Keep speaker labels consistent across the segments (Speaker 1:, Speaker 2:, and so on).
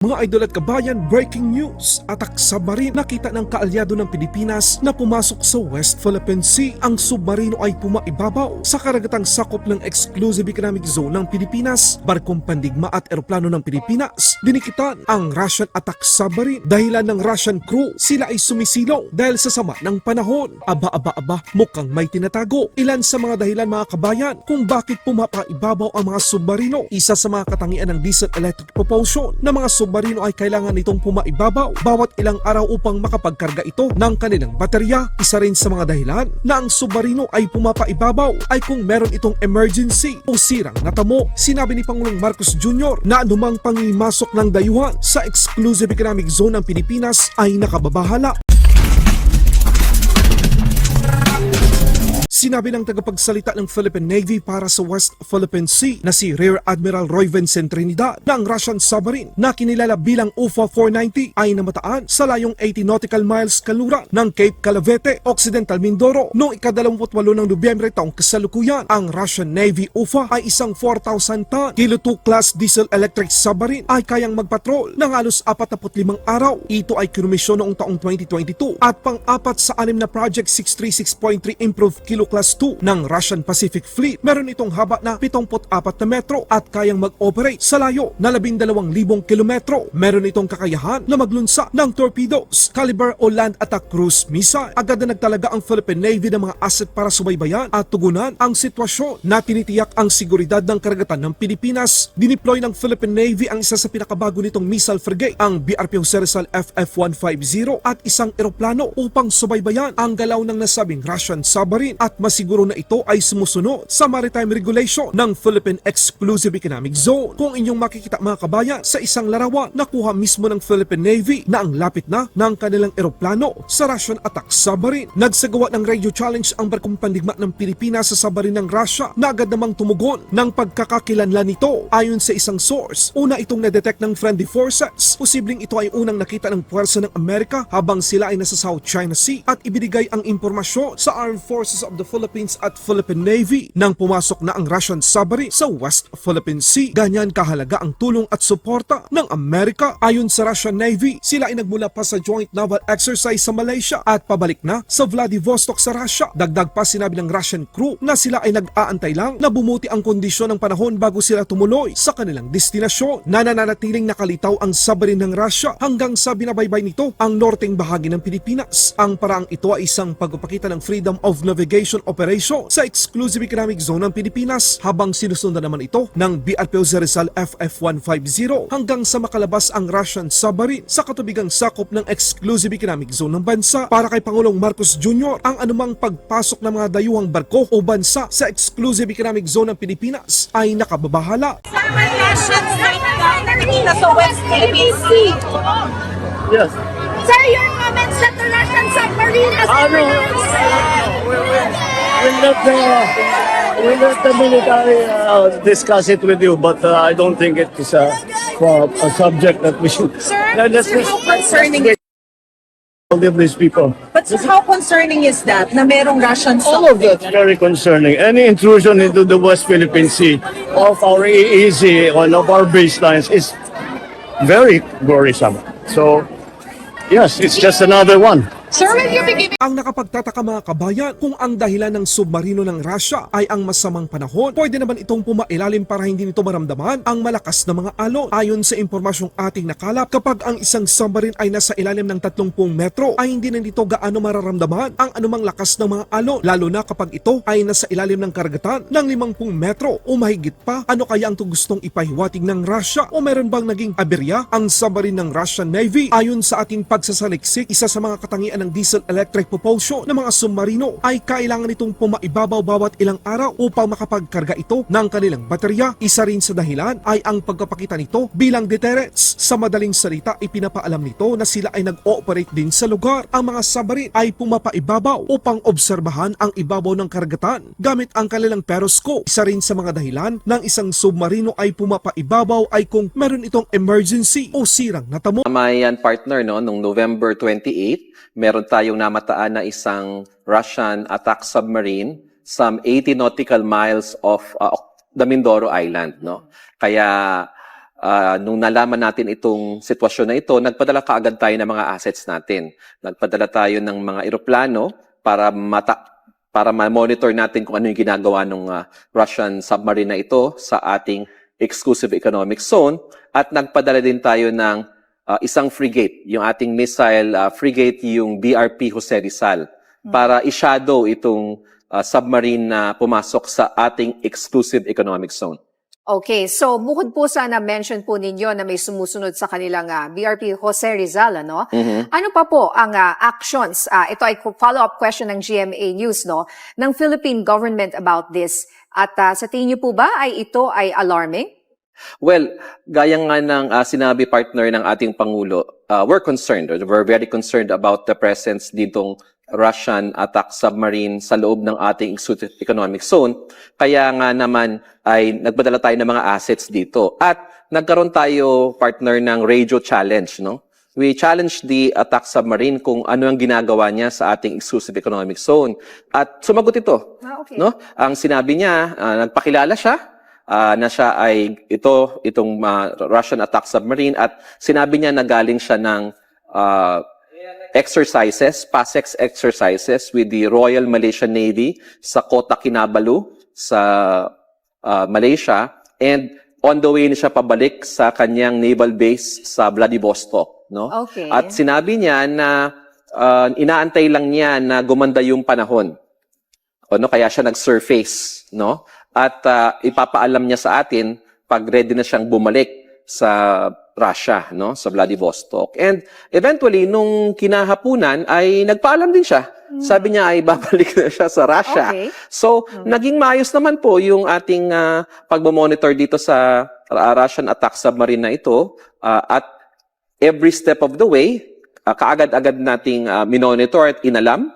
Speaker 1: Mga idol at kabayan, breaking news! Atak submarine nakita ng kaalyado ng Pilipinas na pumasok sa West Philippine Sea. Ang submarino ay pumaibabaw sa karagatang sakop ng Exclusive Economic Zone ng Pilipinas. Barkong pandigma at eroplano ng Pilipinas dinikitan ang Russian attack submarine. Dahilan ng Russian crew, sila ay sumisilong dahil sa sama ng panahon. Aba-aba-aba, mukhang may tinatago. Ilan sa mga dahilan mga kabayan kung bakit pumapaibabaw ang mga submarino. Isa sa mga katangian ng diesel electric propulsion na mga submarino ay kailangan itong pumaibabaw bawat ilang araw upang makapagkarga ito ng kanilang baterya. Isa rin sa mga dahilan na ang submarino ay pumapaibabaw ay kung meron itong emergency o sirang natamo. Sinabi ni Pangulong Marcos Jr. na anumang pangimasok ng dayuhan sa exclusive economic zone ng Pilipinas ay nakababahala. Sinabi ng tagapagsalita ng Philippine Navy para sa West Philippine Sea na si Rear Admiral Roy Vincent Trinidad ang Russian submarine na kinilala bilang UFA 490 ay namataan sa layong 80 nautical miles kaluran ng Cape Calavete, Occidental Mindoro noong ikadalawamput walo ng Nobyembre taong kasalukuyan. Ang Russian Navy UFA ay isang 4,000 ton Kilo 2 class diesel electric submarine ay kayang magpatrol ng halos 45 araw. Ito ay kinumisyon noong taong 2022 at pang-apat sa anim na Project 636.3 Improved Kilo Class 2 ng Russian Pacific Fleet. Meron itong haba na 74 na metro at kayang mag-operate sa layo na 12,000 kilometro. Meron itong kakayahan na maglunsa ng torpedoes, caliber o land attack cruise missile. Agad na nagtalaga ang Philippine Navy ng mga asset para subaybayan at tugunan ang sitwasyon na tinitiyak ang seguridad ng karagatan ng Pilipinas. Dineploy ng Philippine Navy ang isa sa pinakabago nitong missile frigate, ang BRP Jose Rizal FF-150 at isang eroplano upang subaybayan ang galaw ng nasabing Russian submarine at masiguro na ito ay sumusunod sa maritime regulation ng Philippine Exclusive Economic Zone. Kung inyong makikita mga kabayan sa isang larawan nakuha mismo ng Philippine Navy na ang lapit na ng kanilang eroplano sa Russian attack submarine. Nagsagawa ng radio challenge ang barkong pandigma ng Pilipinas sa submarine ng Russia na agad namang tumugon ng pagkakakilanlan nito. Ayon sa isang source, una itong na-detect ng friendly forces. Posibleng ito ay unang nakita ng puwersa ng Amerika habang sila ay nasa South China Sea at ibinigay ang impormasyon sa Armed Forces of the Philippines at Philippine Navy nang pumasok na ang Russian submarine sa West Philippine Sea. Ganyan kahalaga ang tulong at suporta ng Amerika. Ayon sa Russian Navy, sila ay nagmula pa sa joint naval exercise sa Malaysia at pabalik na sa Vladivostok sa Russia. Dagdag pa sinabi ng Russian crew na sila ay nag-aantay lang na bumuti ang kondisyon ng panahon bago sila tumuloy sa kanilang destinasyon. Nananatiling nakalitaw ang submarine ng Russia hanggang sa binabaybay nito ang norteng bahagi ng Pilipinas. Ang paraang ito ay isang pagpapakita ng freedom of navigation operation sa exclusive economic zone ng Pilipinas habang sinusundan naman ito ng BRP Jose Rizal FF-150 hanggang sa makalabas ang Russian submarine sa katubigang sakop ng exclusive economic zone ng bansa para kay Pangulong Marcos Jr. ang anumang pagpasok ng mga dayuhang barko o bansa sa exclusive economic zone ng Pilipinas ay nakababahala.
Speaker 2: Summer Nations sa West Philippine Sea.
Speaker 3: Yes.
Speaker 2: Sir, your comments that the Russian submarine has
Speaker 3: Ano? We'll, we'll let the we'll let the military uh, discuss it with you, but uh, I don't think it is a, a subject that we should.
Speaker 2: Sir,
Speaker 3: Let- let's
Speaker 2: sir, how concerning
Speaker 3: let's wait of these people.
Speaker 2: But sir, how concerning is that na merong Russian
Speaker 3: All of that's very concerning. Any intrusion into the West Philippine Sea of our EEZ, one of our baselines, is very worrisome. So, yes, it's just another one.
Speaker 2: Sir, will you be giving
Speaker 1: Ang nakapagtataka mga kabayan kung ang dahilan ng submarino ng Russia ay ang masamang panahon, pwede naman itong pumailalim para hindi nito maramdaman ang malakas na mga alon. Ayon sa impormasyong ating nakalap, kapag ang isang submarine ay nasa ilalim ng 30 metro, ay hindi na nito gaano mararamdaman ang anumang lakas ng mga alon, lalo na kapag ito ay nasa ilalim ng karagatan ng 50 metro o mahigit pa. Ano kaya ang gustong ipahiwatig ng Russia o meron bang naging aberya ang submarine ng Russian Navy? Ayon sa ating pagsasaliksik, isa sa mga katangian ng diesel electric propulsion ng mga submarino ay kailangan itong pumaibabaw bawat ilang araw upang makapagkarga ito ng kanilang baterya. Isa rin sa dahilan ay ang pagkapakita nito bilang deterrents. Sa madaling salita, ipinapaalam nito na sila ay nag-ooperate din sa lugar. Ang mga submarine ay pumapaibabaw upang obserbahan ang ibabaw ng karagatan gamit ang kanilang periscope. Isa rin sa mga dahilan ng isang submarino ay pumapaibabaw ay kung meron itong emergency o sirang natamo.
Speaker 4: Tama yan, partner, no? Nung November 28, meron tayong namataan na isang Russian attack submarine some 80 nautical miles off uh, the Mindoro Island, no? Kaya ah, nung nalaman natin itong sitwasyon na ito, nagpadala kaagad tayo ng mga assets natin. Nagpadala tayo ng mga eroplano para mata para ma-monitor natin kung ano yung ginagawa ng Russian submarine na ito sa ating exclusive economic zone at nagpadala din tayo ng ah, isang frigate, yung ating missile ah, frigate, yung BRP Jose Rizal, para i-shadow itong ah, submarine na pumasok sa ating exclusive economic zone.
Speaker 5: Okay, so bukod po sa na-mention po ninyo na may sumusunod sa kanilang ah, BRP Jose Rizal, ano? Ano pa po ang ah, actions? ah, ito ay follow-up question ng GMA News, no? Ng Philippine government about this. At ah, sa tingin niyo po ba ay ito ay alarming?
Speaker 4: Well, gaya nga ng ah, sinabi partner ng ating Pangulo, ah, we're concerned, or we're very concerned about the presence ditong Russian attack submarine sa loob ng ating exclusive economic zone. Kaya nga naman ay nagbadala tayo ng mga assets dito. At nagkaroon tayo partner ng radio challenge, no? We challenged the attack submarine kung ano ang ginagawa niya sa ating exclusive economic zone. At sumagot ito.
Speaker 5: Ah, okay.
Speaker 4: No? Ang sinabi niya, ah, nagpakilala siya ah, na siya ay ito itong ah, Russian attack submarine at sinabi niya na galing siya ng ah, exercises, PASEX exercises with the Royal Malaysian Navy sa Kota Kinabalu sa ah, Malaysia and on the way na siya pabalik sa kanyang naval base sa Vladivostok, no?
Speaker 5: Okay.
Speaker 4: At sinabi niya na ah, inaantay lang niya na gumanda yung panahon. O no, kaya siya nag-surface, no? At ah, ipapaalam niya sa atin pag ready na siyang bumalik sa Russia, no? Sa Vladivostok. And eventually nung kinahapunan ay nagpaalam din siya. Sabi niya ay babalik na siya sa Russia.
Speaker 5: Okay.
Speaker 4: So, naging maayos naman po yung ating uh, pagmamonitor dito sa uh, Russian attack submarine na ito ah, at every step of the way, ah, kaagad-agad nating ah, minonitor at inalam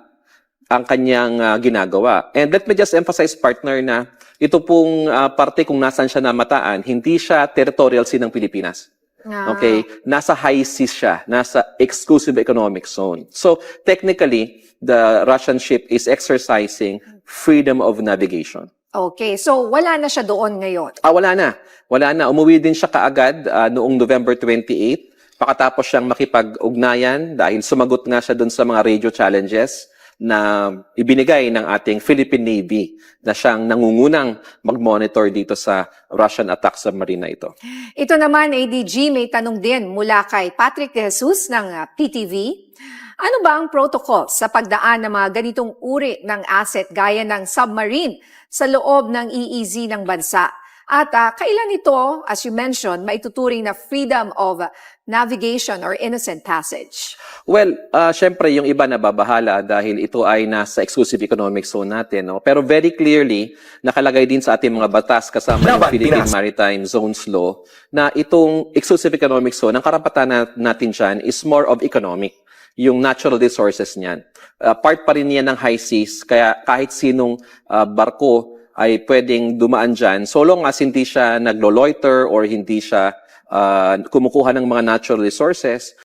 Speaker 4: ang kanyang ah, ginagawa. And let me just emphasize, partner, na ito pong ah, parte kung nasan siya namataan, hindi siya territorial sea ng Pilipinas.
Speaker 5: Ah,
Speaker 4: Okay? Nasa high seas siya, nasa exclusive economic zone. So, technically, the Russian ship is exercising freedom of navigation.
Speaker 5: Okay, so wala na siya doon ngayon.
Speaker 4: Ah, wala na. Wala na. Umuwi din siya kaagad ah, noong November 28. Pakatapos siyang makipag-ugnayan dahil sumagot nga siya doon sa mga radio challenges na ibinigay ng ating Philippine Navy na siyang nangungunang mag-monitor dito sa Russian attack submarine na ito.
Speaker 5: Ito naman, ADG, may tanong din mula kay Patrick De Jesus ng ah, PTV. Ano ba ang protocol sa pagdaan ng mga ganitong uri ng asset gaya ng submarine sa loob ng EEZ ng bansa? At ah, kailan ito, as you mentioned, maituturing na freedom of navigation or innocent passage?
Speaker 4: Well, uh, syempre yung iba nababahala dahil ito ay nasa exclusive economic zone natin. No? Pero very clearly, nakalagay din sa ating mga batas kasama
Speaker 6: Laban,
Speaker 4: Philippine
Speaker 6: Pinas.
Speaker 4: Maritime Zones Law na itong exclusive economic zone, ang karapatan na, natin dyan is more of economic yung natural resources niyan. Uh, part pa rin yan ng high seas, kaya kahit sinong uh, barko ay pwedeng dumaan dyan, so long as hindi siya naglo-loiter or hindi siya uh, kumukuha ng mga natural resources,